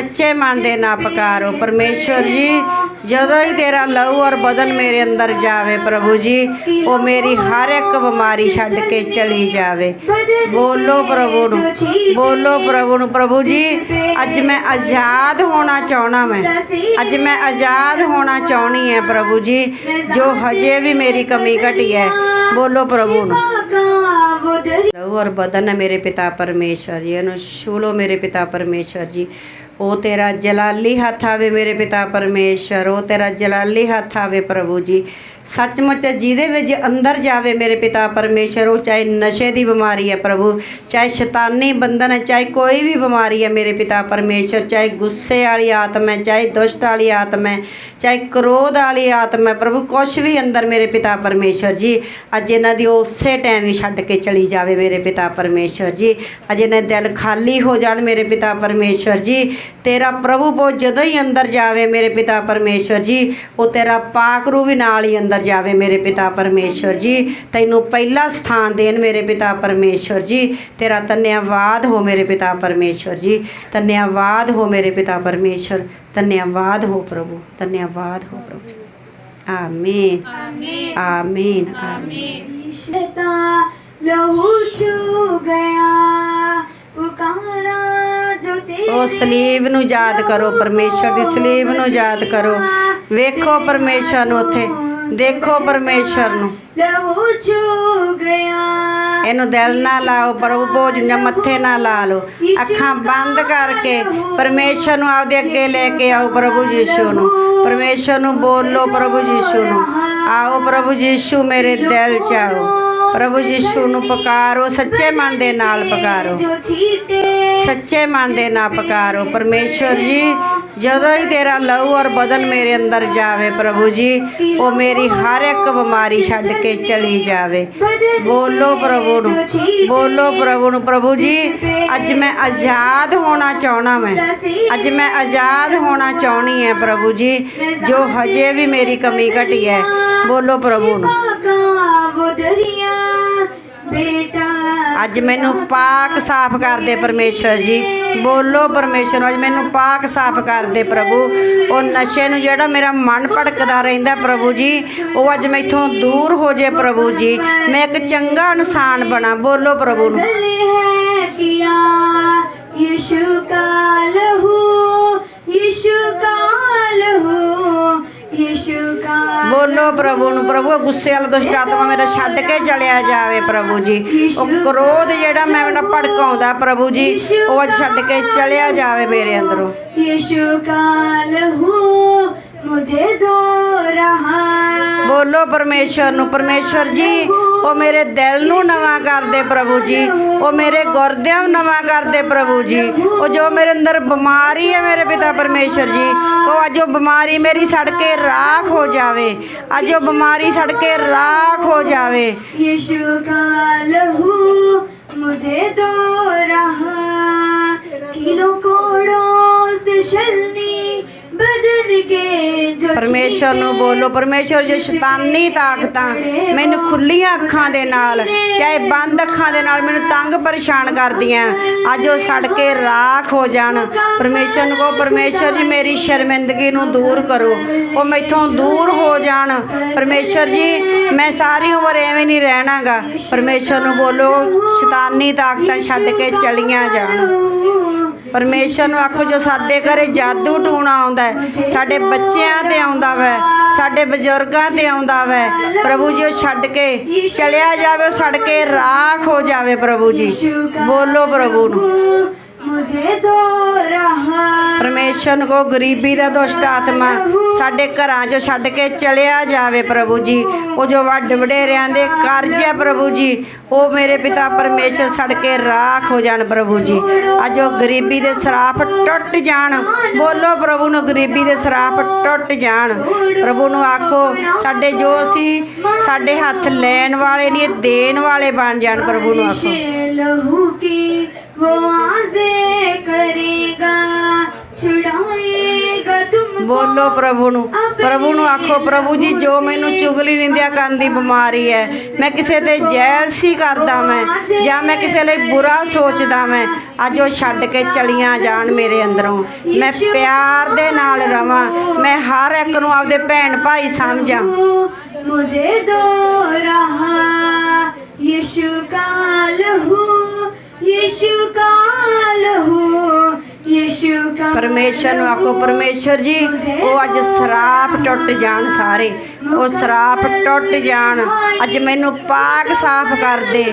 ਸੱਚੇ ਮਨ ਦੇ ਨਾ ਪਕਾਰੋ ਪਰਮੇਸ਼ਵਰ ਜੀ, ਜਦੋਂ ਹੀ ਤੇਰਾ ਲਹੂ ਔਰ ਬਦਨ ਮੇਰੇ ਅੰਦਰ ਜਾਵੇ ਪ੍ਰਭੂ ਜੀ, ਉਹ ਮੇਰੀ ਹਰ ਇੱਕ ਬਿਮਾਰੀ ਛੱਡ ਕੇ ਚਲੀ ਜਾਵੇ। ਬੋਲੋ ਪ੍ਰਭੂ ਨੂੰ, ਬੋਲੋ ਪ੍ਰਭੂ ਨੂੰ। ਪ੍ਰਭੂ ਜੀ, ਅੱਜ ਮੈਂ ਆਜ਼ਾਦ ਹੋਣਾ ਚਾਹਣਾ ਮੈਂ। ਅੱਜ ਮੈਂ ਆਜ਼ਾਦ ਹੋਣਾ ਚਾਹਣੀ ਹੈ ਪ੍ਰਭੂ ਜੀ, ਜੋ ਹਜੇ ਵੀ ਮੇਰੀ ਕਮੀ ਘਟੀ ਹੈ। ਬੋਲੋ ਪ੍ਰਭੂ ਨੂੰ। ਲਹੂ ਔਰ ਬਦਨ ਹੈ ਮੇਰੇ ਪਿਤਾ ਪਰਮੇਸ਼ਵਰ ਜੀ, ਇਹਨੂੰ ਛੂ ਲਓ ਮੇਰੇ ਪਿਤਾ ਪਰਮੇਸ਼ਵਰ ਜੀ। ਉਹ ਤੇਰਾ ਜਲਾਲੀ ਹੱਥ ਆਵੇ ਮੇਰੇ ਪਿਤਾ ਪਰਮੇਸ਼ਵਰ ਉਹ ਤੇਰਾ ਜਲਾਲੀ ਹੱਥ ਆਵੇ ਪ੍ਰਭੂ ਜੀ। ਸੱਚਮੁੱਚ ਜਿਹਦੇ ਵਿੱਚ ਅੰਦਰ ਜਾਵੇ ਮੇਰੇ ਪਿਤਾ ਪਰਮੇਸ਼ਵਰ ਉਹ ਚਾਹੇ ਨਸ਼ੇ ਦੀ ਬਿਮਾਰੀ ਹੈ ਪ੍ਰਭੂ, ਚਾਹੇ ਸ਼ੈਤਾਨੀ ਬੰਧਨ ਹੈ, ਚਾਹੇ ਕੋਈ ਵੀ ਬਿਮਾਰੀ ਹੈ ਮੇਰੇ ਪਿਤਾ ਪਰਮੇਸ਼ਵਰ ਚਾਹੇ ਗੁੱਸੇ ਵਾਲੀ ਆਤਮ ਹੈ, ਚਾਹੇ ਦੁਸ਼ਟ ਵਾਲੀ ਆਤਮ ਹੈ, ਚਾਹੇ ਕ੍ਰੋਧ ਵਾਲੀ ਆਤਮਾ ਹੈ, ਪ੍ਰਭੂ ਕੁਛ ਵੀ ਅੰਦਰ ਮੇਰੇ ਪਿਤਾ ਪਰਮੇਸ਼ਵਰ ਜੀ, ਅੱਜ ਇਹਨਾਂ ਦੀ ਉਸੇ ਟਾਈਮ ਹੀ ਛੱਡ ਕੇ ਚਲੀ ਜਾਵੇ ਮੇਰੇ ਪਿਤਾ ਪਰਮੇਸ਼ਵਰ ਜੀ। ਅੱਜ ਇਹਨਾਂ ਦੇ ਦਿਲ ਖਾਲੀ ਹੋ ਜਾਣ ਮੇਰੇ ਪਿਤਾ ਪਰਮੇਸ਼ਵਰ ਜੀ। ਤੇਰਾ ਪ੍ਰਭੂ ਪੋ ਜਦੋਂ ਹੀ ਅੰਦਰ ਜਾਵੇ ਮੇਰੇ ਪਿਤਾ ਪਰਮੇਸ਼ਵਰ ਜੀ, ਉਹ ਤੇਰਾ ਪਾਕ ਰੂ ਵੀ ਨਾਲ ਹੀ ਅੰਦਰ ਜਾਵੇ ਮੇਰੇ ਪਿਤਾ ਪਰਮੇਸ਼ਵਰ ਜੀ ਤੈਨੂੰ ਪਹਿਲਾ ਸਥਾਨ ਦੇਣ ਮੇਰੇ ਪਿਤਾ ਪਰਮੇਸ਼ਵਰ ਜੀ। ਤੇਰਾ ਧੰਨਵਾਦ ਹੋ ਮੇਰੇ ਪਿਤਾ ਪਰਮੇਸ਼ਵਰ ਜੀ। ਧੰਨਵਾਦ ਹੋ ਮੇਰੇ ਪਿਤਾ ਪਰਮੇਸ਼ਵਰ। ਧੰਨਵਾਦ ਹੋ ਪ੍ਰਭੂ ਧੰਨਵਾਦ ਹੋ ਪ੍ਰਭੂ ਜੀ। ਆਮੀਨ। ਆਮੀਨ। ਆਮੀਨ। ਉਹ ਸਲੀਬ ਨੂੰ ਯਾਦ ਕਰੋ ਪਰਮੇਸ਼ਰ ਦੀ ਸਲੀਬ ਨੂੰ ਯਾਦ ਕਰੋ। ਵੇਖੋ ਪਰਮੇਸ਼ਰ ਨੂੰ ਉੱਥੇ। ਦੇਖੋ ਪਰਮੇਸ਼ਰ ਨੂੰ। ਲਹੂ ਛੂ ਗਿਆ। ਇਹਨੂੰ ਦਿਲ ਨਾ ਲਾਓ ਪ੍ਰਭੂ ਜਿੰਨਾ ਮੱਥੇ ਨਾ ਲਾ ਲਓ। ਅੱਖਾਂ ਬੰਦ ਕਰਕੇ ਪਰਮੇਸ਼ਰ ਨੂੰ ਆਪਦੇ ਅੱਗੇ ਲੈ ਕੇ ਆਓ ਪ੍ਰਭੂ ਯੀਸ਼ੂ ਨੂੰ। ਪਰਮੇਸ਼ਰ ਨੂੰ ਬੋਲੋ ਪ੍ਰਭੂ ਯੀਸ਼ੂ ਨੂੰ। ਆਓ ਪ੍ਰਭੂ ਯੀਸ਼ੂ ਮੇਰੇ ਦਿਲ ਚ ਆਓ। ਪ੍ਰਭੂ ਯੀਸ਼ੂ ਨੂੰ ਪੁਕਾਰੋ ਸੱਚੇ ਮਨ ਦੇ ਨਾਲ ਪੁਕਾਰੋ। ਸੱਚੇ ਮਨ ਦੇ ਨਾਲ ਪੁਕਾਰੋ। ਪਰਮੇਸ਼ਰ ਜੀ ਜਦੋਂ ਹੀ ਤੇਰਾ ਲਹੂ ਔਰ ਬਦਨ ਮੇਰੇ ਅੰਦਰ ਜਾਵੇ ਪ੍ਰਭੂ ਜੀ, ਉਹ ਮੇਰੀ ਹਰ ਇੱਕ ਬਿਮਾਰੀ ਛੱਡ ਕੇ ਚਲੀ ਜਾਵੇ। ਬੋਲੋ ਪ੍ਰਭੂ ਨੂੰ, ਬੋਲੋ ਪ੍ਰਭੂ ਨੂੰ, ਪ੍ਰਭੂ ਜੀ, ਅੱਜ ਮੈਂ ਆਜ਼ਾਦ ਹੋਣਾ ਚਾਹਣਾ ਮੈਂ। ਅੱਜ ਮੈਂ ਆਜ਼ਾਦ ਹੋਣਾ ਚਾਹਣੀ ਹੈ ਪ੍ਰਭੂ ਜੀ, ਜੋ ਹਜੇ ਵੀ ਮੇਰੀ ਕਮੀ ਘਟੀ ਹੈ। ਬੋਲੋ ਪ੍ਰਭੂ ਨੂੰ। ਬੇਟਾ ਅੱਜ ਮੈਨੂੰ ਪਾਕ ਸਾਫ਼ ਕਰ ਦੇ ਪਰਮੇਸ਼ਵਰ ਜੀ। ਬੋਲੋ ਪਰਮੇਸ਼ਵਰ ਅੱਜ ਮੈਨੂੰ ਪਾਕ ਸਾਫ਼ ਕਰ ਦੇ ਪ੍ਰਭੂ। ਉਹ ਨਸ਼ੇ ਨੂੰ ਜਿਹੜਾ ਮੇਰਾ ਮਨ ਭੜਕਦਾ ਰਹਿੰਦਾ ਪ੍ਰਭੂ ਜੀ, ਉਹ ਅੱਜ ਮੈਥੋਂ ਦੂਰ ਹੋ ਜੇ ਪ੍ਰਭੂ ਜੀ। ਮੈਂ ਇੱਕ ਚੰਗਾ ਇਨਸਾਨ ਬਣਾ, ਬੋਲੋ ਪ੍ਰਭੂ ਨੂੰ। ਬੋਲੋ ਪ੍ਰਭੂ ਨੂੰ ਪ੍ਰਭੂ ਗੁੱਸੇ ਵਾਲਾ ਦੁਸ਼ਟ ਆਤਮਾ ਮੇਰਾ ਛੱਡ ਕੇ ਚਲਿਆ ਜਾਵੇ ਪ੍ਰਭੂ ਜੀ। ਉਹ ਕ੍ਰੋਧ ਜਿਹੜਾ ਮੈਂ ਮੇਰਾ ਭੜਕਾਉਂਦਾ ਪ੍ਰਭੂ ਜੀ ਉਹ ਅੱਜ ਛੱਡ ਕੇ ਚਲਿਆ ਜਾਵੇ ਮੇਰੇ ਅੰਦਰੋਂ। ਯਿਸੂ ਕਾਲ ਹੂੰ ਮੁਝੇ ਦੋ ਰਹਾ। ਬੋਲੋ ਪਰਮੇਸ਼ਰ ਨੂੰ ਪਰਮੇਸ਼ਰ ਜੀ ਉਹ ਮੇਰੇ ਦਿਲ ਨੂੰ ਨਵਾਂ ਕਰ ਦੇ ਪ੍ਰਭੂ ਜੀ ਉਹ ਮੇਰੇ ਗੁਰਦਿਆਂ ਨੂੰ ਨਵਾਂ ਕਰ ਦੇ ਪ੍ਰਭੂ ਜੀ ਉਹ ਜੋ ਮੇਰੇ ਅੰਦਰ ਬਿਮਾਰੀ ਹੈ ਮੇਰੇ ਪਿਤਾ ਪਰਮੇਸ਼ਵਰ ਜੀ ਉਹ ਅੱਜ ਉਹ ਬਿਮਾਰੀ ਮੇਰੀ ਸੜ ਕੇ ਰਾਖ ਹੋ ਜਾਵੇ ਅੱਜ ਉਹ ਬਿਮਾਰੀ ਸੜ ਕੇ ਰਾਖ ਹੋ ਜਾਵੇ यीशु का लहू मुझे धो रहा किलो कोड़ों से छलनी ਪਰਮੇਸ਼ਰ ਨੂੰ ਬੋਲੋ ਪਰਮੇਸ਼ਰ ਜੇ ਸ਼ੈਤਾਨੀ ਤਾਕਤਾਂ ਮੈਨੂੰ ਖੁੱਲੀਆਂ ਅੱਖਾਂ ਦੇ ਨਾਲ ਚਾਹੇ ਬੰਦ ਅੱਖਾਂ ਦੇ ਨਾਲ ਮੈਨੂੰ ਤੰਗ ਪਰੇਸ਼ਾਨ ਕਰਦੀਆਂ। ਅੱਜ ਉਹ ਸੜ ਕੇ ਰਾਖ ਹੋ ਜਾਣ। ਪਰਮੇਸ਼ਰ ਨੂੰ ਕਹੋ ਪਰਮੇਸ਼ਰ ਜੀ ਮੇਰੀ ਸ਼ਰਮਿੰਦਗੀ ਨੂੰ ਦੂਰ ਕਰੋ। ਉਹ ਮੈਥੋਂ ਦੂਰ ਹੋ ਜਾਣ। ਪਰਮੇਸ਼ਰ ਜੀ ਮੈਂ ਸਾਰੀ ਉਮਰ ਐਵੇਂ ਨਹੀਂ ਰਹਿਣਾਗਾ। ਪਰਮੇਸ਼ਰ ਨੂੰ ਬੋਲੋ ਸ਼ੈਤਾਨੀ ਤਾਕਤਾਂ ਛੱਡ ਕੇ ਚਲੀਆਂ ਜਾਣ। ਪਰਮੇਸ਼ਰ ਨੂੰ ਆਖੋ ਜੋ ਸਾਡੇ ਘਰੇ ਜਾਦੂ ਟੂਣਾ ਆਉਂਦਾ ਹੈ, ਸਾਡੇ ਬੱਚਿਆਂ ਤੇ ਆਉਂਦਾ ਵੈ, ਸਾਡੇ ਬਜ਼ੁਰਗਾਂ ਤੇ ਆਉਂਦਾ ਵੈ, ਪ੍ਰਭੂ ਜੀ ਉਹ ਛੱਡ ਕੇ ਚਲਿਆ ਜਾਵੇ, ਉਹ ਛੱਡ ਕੇ ਰਾਖ ਹੋ ਜਾਵੇ ਪ੍ਰਭੂ ਜੀ। ਬੋਲੋ ਪ੍ਰਭੂ ਨੂੰ। ਮੁਝੇ ਦੋ ਰਹਾ ਪਰਮੇਸ਼ਰ ਨੂੰ ਕੋ ਗਰੀਬੀ ਦਾ ਦੁਸ਼ਟ ਆਤਮਾ ਸਾਡੇ ਘਰਾਂ 'ਚੋਂ ਛੱਡ ਕੇ ਚਲਿਆ ਜਾਵੇ ਪ੍ਰਭੂ ਜੀ ਉਹ ਜੋ ਵੱਡ ਵਡੇਰਿਆਂ ਦੇ ਕਰਜ਼ ਹੈ ਪ੍ਰਭੂ ਜੀ ਉਹ ਮੇਰੇ ਪਿਤਾ ਪਰਮੇਸ਼ਰ ਸੜ ਕੇ ਰਾਖ ਹੋ ਜਾਣ ਪ੍ਰਭੂ ਜੀ ਅੱਜ ਉਹ ਗਰੀਬੀ ਦੇ ਸਰਾਪ ਟੁੱਟ ਜਾਣ ਬੋਲੋ ਪ੍ਰਭੂ ਨੂੰ ਗਰੀਬੀ ਦੇ ਸਰਾਪ ਟੁੱਟ ਜਾਣ ਪ੍ਰਭੂ ਨੂੰ ਆਖੋ ਸਾਡੇ ਜੋ ਅਸੀਂ ਸਾਡੇ ਹੱਥ ਲੈਣ ਵਾਲੇ ਨਹੀਂ ਇਹ ਦੇਣ ਵਾਲੇ ਬਣ ਜਾਣ ਪ੍ਰਭੂ ਨੂੰ ਆਖੋ लहू की वो आजे करेगा छुड़ाएगा तुम ਬੋਲੋ ਪ੍ਰਭੂ ਨੂੰ। ਪ੍ਰਭੂ ਨੂੰ ਆਖੋ ਪ੍ਰਭੂ ਜੀ ਜੋ ਮੈਨੂੰ ਚੁਗਲੀ ਨਿੰਦਿਆ ਕਰਨ ਦੀ ਬਿਮਾਰੀ ਹੈ ਮੈਂ ਕਿਸੇ ਤੇ ਜੈਲਸੀ ਕਰਦਾ ਮੈਂ ਜਾਂ ਮੈਂ ਕਿਸੇ ਲਈ ਬੁਰਾ ਸੋਚਦਾ ਮੈਂ ਅੱਜ ਉਹ ਛੱਡ ਕੇ ਚਲੀਆਂ ਜਾਣ ਮੇਰੇ ਅੰਦਰੋਂ। ਮੈਂ ਪਿਆਰ ਦੇ ਨਾਲ ਰਵਾਂ ਮੈਂ ਹਰ ਇੱਕ ਨੂੰ ਆਪਦੇ ਭੈਣ ਭਾਈ ਸਮਝਾਂ। ਮੁਝੇ ਦੋ ਰਹਾ ਯਿਸ਼ੂ ਕਾਲ ਹੂੰ ਪਰਮੇਸ਼ਰ ਨੂੰ ਆਖੋ, ਪਰਮੇਸ਼ਰ ਜੀ, ਉਹ ਅੱਜ ਸਰਾਪ ਟੁੱਟ ਜਾਣ ਸਾਰੇ। ਉਹ ਸਰਾਪ ਟੁੱਟ ਜਾਣ। ਅੱਜ ਮੈਨੂੰ ਪਾਕ ਸਾਫ਼ ਕਰ ਦੇ।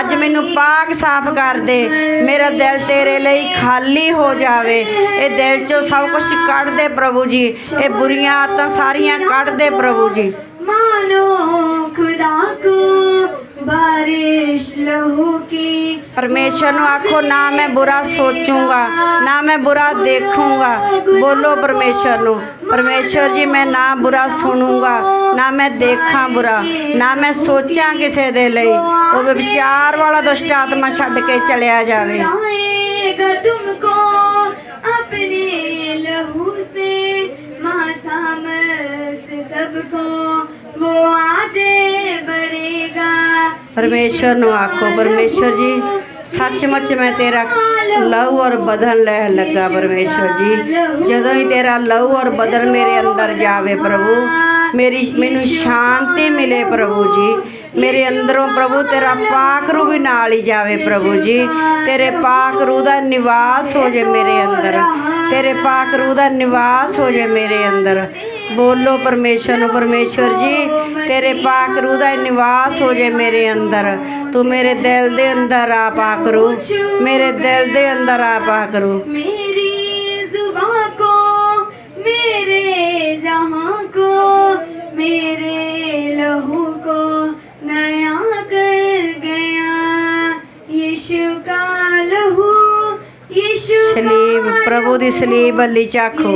ਅੱਜ ਮੈਨੂੰ ਪਾਕ ਸਾਫ਼ ਕਰ ਦੇ। ਮੇਰਾ ਦਿਲ ਤੇਰੇ ਲਈ ਖਾਲੀ ਹੋ ਜਾਵੇ। ਇਹ ਦਿਲ ਚੋਂ ਸਭ ਕੁਝ ਕੱਢ ਦੇ ਪ੍ਰਭੂ ਜੀ। ਇਹ ਬੁਰੀਆਂ ਆਦਤਾਂ ਸਾਰੀਆਂ ਕੱਢ ਦੇ ਪ੍ਰਭੂ ਜੀ। ਮਾਨੋ ਖੁਦਾ ਕੋ बारिश लहू की ਪਰਮੇਸ਼ਰ ਨੂੰ ਆਖੋ ਨਾ ਮੈਂ ਬੁਰਾ ਸੋਚੂੰਗਾ ਨਾ ਮੈਂ ਬੁਰਾ ਦੇਖੂੰਗਾ ਬੋਲੋ ਪਰਮੇਸ਼ਰ ਨੂੰ ਪਰਮੇਸ਼ਰ ਜੀ ਮੈਂ ਨਾ ਬੁਰਾ ਸੁਣੂੰਗਾ ਨਾ ਮੈਂ ਦੇਖਾਂ ਬੁਰਾ ਨਾ ਮੈਂ ਸੋਚਾਂ ਕਿਸੇ ਦੇ ਲਈ ਉਹ ਵਿਚਾਰ ਵਾਲਾ ਦੁਸ਼ਟ ਆਤਮਾ ਛੱਡ ਕੇ ਚਲਿਆ ਜਾਵੇ ਪਰਮੇਸ਼ਰ ਨੂੰ ਆਖੋ ਪਰਮੇਸ਼ਰ ਜੀ, ਸੱਚਮੁੱਚ ਮੈਂ ਤੇਰਾ ਲਹੂ ਔਰ ਬਦਨ ਲੈਣ ਲੱਗਾ ਪਰਮੇਸ਼ਰ ਜੀ। ਜਦੋਂ ਹੀ ਤੇਰਾ ਲਹੂ ਔਰ ਬਦਨ ਮੇਰੇ ਅੰਦਰ ਜਾਵੇ ਪ੍ਰਭੂ, ਮੇਰੀ, ਮੈਨੂੰ ਸ਼ਾਂਤੀ ਮਿਲੇ ਪ੍ਰਭੂ ਜੀ। ਮੇਰੇ ਅੰਦਰੋਂ ਪ੍ਰਭੂ ਤੇਰਾ ਪਾਕ ਰੂ ਵੀ ਨਾਲ ਹੀ ਜਾਵੇ ਪ੍ਰਭੂ ਜੀ। ਤੇਰੇ ਪਾਕ ਰੂ ਦਾ ਨਿਵਾਸ ਹੋ ਜੇ ਮੇਰੇ ਅੰਦਰ। ਤੇਰੇ ਪਾਕ ਰੂ ਦਾ ਨਿਵਾਸ ਹੋ ਜੇ ਮੇਰੇ ਅੰਦਰ। ਬੋਲੋ ਪਰਮੇਸ਼ਰ ਨੂੰ ਪਰਮੇਸ਼ਰ ਜੀ ਤੇਰੇ ਪਾਕ ਰੂ ਦਾ ਨਿਵਾਸ ਹੋ ਜੇ ਮੇਰੇ ਅੰਦਰ। ਤੂੰ ਮੇਰੇ ਦਿਲ ਦੇ ਅੰਦਰ ਆ ਪਾਕ ਰੂ ਮੇਰੇ ਦਿਲ ਦੇ ਅੰਦਰ ਆ ਪਾਕ ਰੂ ਪ੍ਰਭੂ ਦੀ ਸਲੀਬ ਵੱਲੀ ਚਾਖੋ।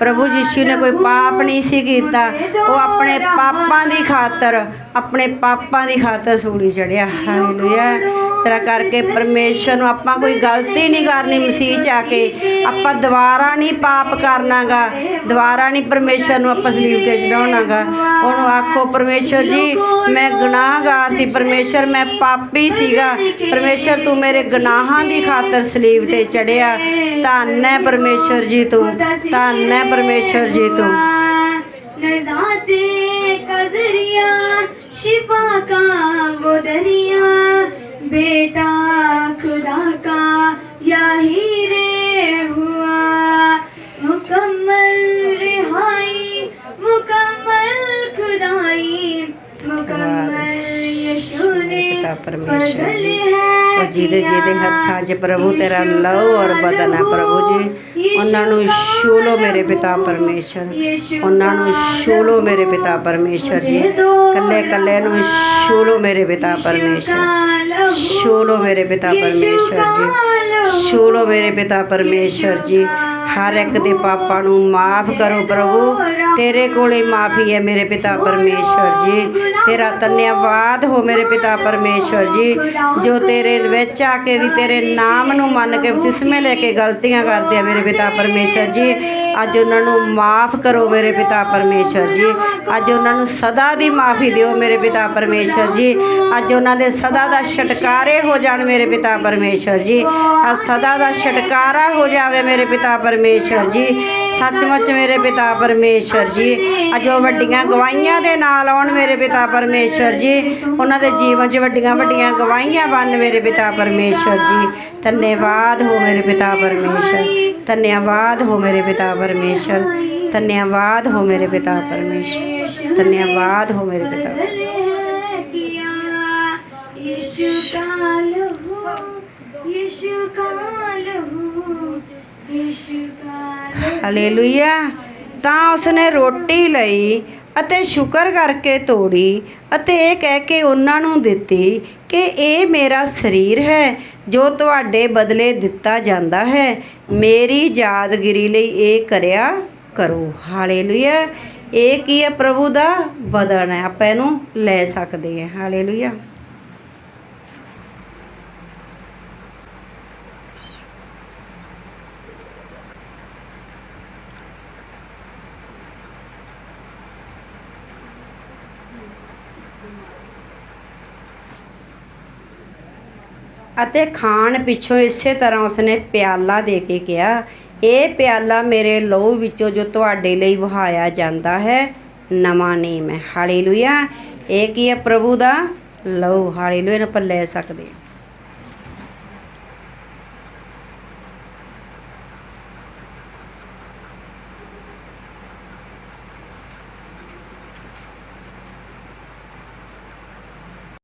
ਪ੍ਰਭੂ ਯੀਸ਼ੂ ਨੇ ਕੋਈ ਪਾਪ ਨਹੀਂ ਸੀ ਕੀਤਾ। ਉਹ ਆਪਣੇ ਪਾਪਾਂ ਦੀ ਖਾਤਰ, ਆਪਣੇ ਪਾਪਾਂ ਦੀ ਖਾਤਰ ਸੂਲੀ ਚੜਿਆ ਹਾਲੇਲੂਇਆ। ਤੇਰਾ ਕਰਕੇ ਪਰਮੇਸ਼ਰ ਨੂੰ ਆਪਾਂ ਕੋਈ ਗਲਤੀ ਨਹੀਂ ਕਰਨੀ ਮਸੀਹ ਚ ਆ ਕੇ ਆਪਾਂ ਦੁਬਾਰਾ ਨਹੀਂ ਪਾਪ ਕਰਨਾਗਾ ਦੁਬਾਰਾ ਨਹੀਂ ਪਰਮੇਸ਼ਰ ਨੂੰ ਆਪਾਂ ਸਲੀਬ ਤੇ ਚੜਾਉਣਾਗਾ ਉਹਨੂੰ ਆਖੋ ਪਰਮੇਸ਼ਰ ਜੀ ਮੈਂ ਗੁਨਾਹਗਾਰ ਸੀ ਪਰਮੇਸ਼ਰ ਮੈਂ ਪਾਪੀ ਸੀਗਾ ਪਰਮੇਸ਼ਰ ਤੂੰ ਮੇਰੇ ਗੁਨਾਹਾਂ ਦੀ ਖਾਤਰ ਸਲੀਬ ਤੇ ਚੜਿਆ ਧੰਨ ਹੈ ਪਰਮੇਸ਼ਰ ਜੀ ਤੂੰ ਧੰਨ ਹੈ ਪਰਮੇਸ਼ਰ ਜੀ ਤੂੰ नजाते का जरिया शिफा का वो दरिया बेटा खुदा का यही रे हुआ मुकम्मल रिहाई मुकम्मल खुदाई मुकम्मल यीशु ने ਪਿਤਾ ਪਰਮੇਸ਼ਰ ਜੀ फजल है ਉਹ ਜਿਹਦੇ ਜਿਹਦੇ ਹੱਥਾਂ 'ਚ ਪ੍ਰਭੂ ਤੇਰਾ ਲਹੂ ਔਰ ਬਦਨ ਹੈ ਪ੍ਰਭੂ ਜੀ ਉਹਨਾਂ ਨੂੰ ਛੂ ਲੋ ਮੇਰੇ ਪਿਤਾ ਪਰਮੇਸ਼ਰ ਉਹਨਾਂ ਨੂੰ ਛੂ ਲੋ ਮੇਰੇ ਪਿਤਾ ਪਰਮੇਸ਼ਰ ਜੀ ਕੱਲੇ ਕੱਲੇ ਨੂੰ ਛੂ ਲੋ ਮੇਰੇ ਪਿਤਾ ਪਰਮੇਸ਼ਰ ਛੂ ਲੋ ਮੇਰੇ ਪਿਤਾ ਪਰਮੇਸ਼ਰ ਜੀ। ਛੂ ਲੋ ਮੇਰੇ ਪਿਤਾ ਪਰਮੇਸ਼ਰ ਜੀ। ਹਰ ਇੱਕ ਦੇ ਪਾਪਾਂ ਨੂੰ ਮਾਫ ਕਰੋ ਪ੍ਰਭੂ। ਤੇਰੇ ਕੋਲੇ ਮਾਫੀ ਹੈ ਮੇਰੇ ਪਿਤਾ ਪਰਮੇਸ਼ਰ ਜੀ। ਤੇਰਾ ਧੰਨਵਾਦ ਹੋ ਮੇਰੇ ਪਿਤਾ ਪਰਮੇਸ਼ਰ ਜੀ। ਜੋ ਤੇਰੇ ਵਿੱਚ ਆ ਕੇ ਵੀ ਤੇਰੇ ਨਾਮ ਨੂੰ ਮੰਨ ਕੇ ਬਪਤਿਸਮੇ ਲੈ ਕੇ ਗਲਤੀਆਂ ਕਰਦੇ ਆ ਮੇਰੇ ਪਿਤਾ ਪਰਮੇਸ਼ਰ ਜੀ। ਅੱਜ ਉਹਨਾਂ ਨੂੰ ਮਾਫ ਕਰੋ ਮੇਰੇ ਪਿਤਾ ਪਰਮੇਸ਼ਰ ਜੀ। ਅੱਜ ਉਹਨਾਂ ਨੂੰ ਸਦਾ ਦੀ ਮਾਫੀ ਦਿਓ ਮੇਰੇ ਪਿਤਾ ਪਰਮੇਸ਼ਰ ਜੀ। ਅੱਜ ਉਹਨਾਂ ਦੇ ਸਦਾ ਦਾ ਛਟਕਾਰੇ ਹੋ ਜਾਣ ਮੇਰੇ ਪਿਤਾ ਪਰਮੇਸ਼ਰ ਜੀ। ਅੱਜ ਸਦਾ ਦਾ ਛਟਕਾਰਾ ਹੋ ਜਾਵੇ ਮੇਰੇ ਪਿਤਾ ਪਰਮੇਸ਼ਰ ਜੀ ਸੱਚਮੁੱਚ ਮੇਰੇ ਪਿਤਾ ਪਰਮੇਸ਼ਰ ਜੀ। ਅੱਜ ਉਹ ਵੱਡੀਆਂ ਗਵਾਹੀਆਂ ਦੇ ਨਾਲ ਆਉਣ ਮੇਰੇ ਪਿਤਾ ਪਰਮੇਸ਼ਰ ਜੀ। ਉਹਨਾਂ ਦੇ ਜੀਵਨ 'ਚ ਵੱਡੀਆਂ ਵੱਡੀਆਂ ਗਵਾਹੀਆਂ ਬਣ ਮੇਰੇ ਪਿਤਾ ਪਰਮੇਸ਼ਰ ਜੀ। ਧੰਨਵਾਦ ਹੋ ਮੇਰੇ ਪਿਤਾ ਪਰਮੇਸ਼ਰ। ਧੰਨਵਾਦ ਹੋ ਮੇਰੇ ਪਿਤਾ ਪਰਮੇਸ਼ਰ। ਧੰਨਵਾਦ ਹੋ ਮੇਰੇ ਪਿਤਾ ਪਰਮੇਸ਼ਰ। ਧੰਨਵਾਦ ਹੋ ਮੇਰੇ ਪਿਤਾ ਯਿਸੂ ਕਾਲ ਹੋ ਯਿਸੂ ਕਾਲ ਹੋ। ਹਾਲੇਲੂਇਆ। ਤਾਂ ਉਸਨੇ ਰੋਟੀ ਲਈ ਅਤੇ ਸ਼ੁਕਰ ਕਰਕੇ ਤੋੜੀ ਅਤੇ ਇਹ ਕਹਿ ਕੇ ਉਹਨਾਂ ਨੂੰ ਦਿੱਤੀ ਕਿ ਇਹ ਮੇਰਾ ਸਰੀਰ ਹੈ, ਜੋ ਤੁਹਾਡੇ ਬਦਲੇ ਦਿੱਤਾ ਜਾਂਦਾ ਹੈ। ਮੇਰੀ ਯਾਦਗਿਰੀ ਲਈ ਇਹ ਕਰਿਆ ਕਰੋ। ਹਾਲੇਲੂਇਆ। ਇਹ ਕੀ ਹੈ ਪ੍ਰਭੂ ਦਾ ਬਦਨ ਹੈ? ਆਪਾਂ ਇਹਨੂੰ ਲੈ ਸਕਦੇ ਹਾਂ। ਹਾਲੇਲੂਇਆ। ਅਤੇ ਖਾਣ ਪਿੱਛੋਂ ਇਸੇ ਤਰ੍ਹਾਂ ਉਸਨੇ ਪਿਆਲਾ ਦੇ ਕੇ ਕਿਹਾ, ਇਹ ਪਿਆਲਾ ਮੇਰੇ ਲਹੂ ਵਿੱਚੋਂ ਜੋ ਤੁਹਾਡੇ ਲਈ ਵਹਾਇਆ ਜਾਂਦਾ ਹੈ, ਨਵਾਂ ਨੇਮ ਹੈ। ਹਾਲੇਲੂਇਆ। ਇਹ ਕੀ ਹੈ ਪ੍ਰਭੂ ਦਾ? ਲਹੂ। ਹਾਲੇਲੂਇਆ ਨੂੰ ਆਪਾਂ ਲੈ ਸਕਦੇ ਹਾਂ।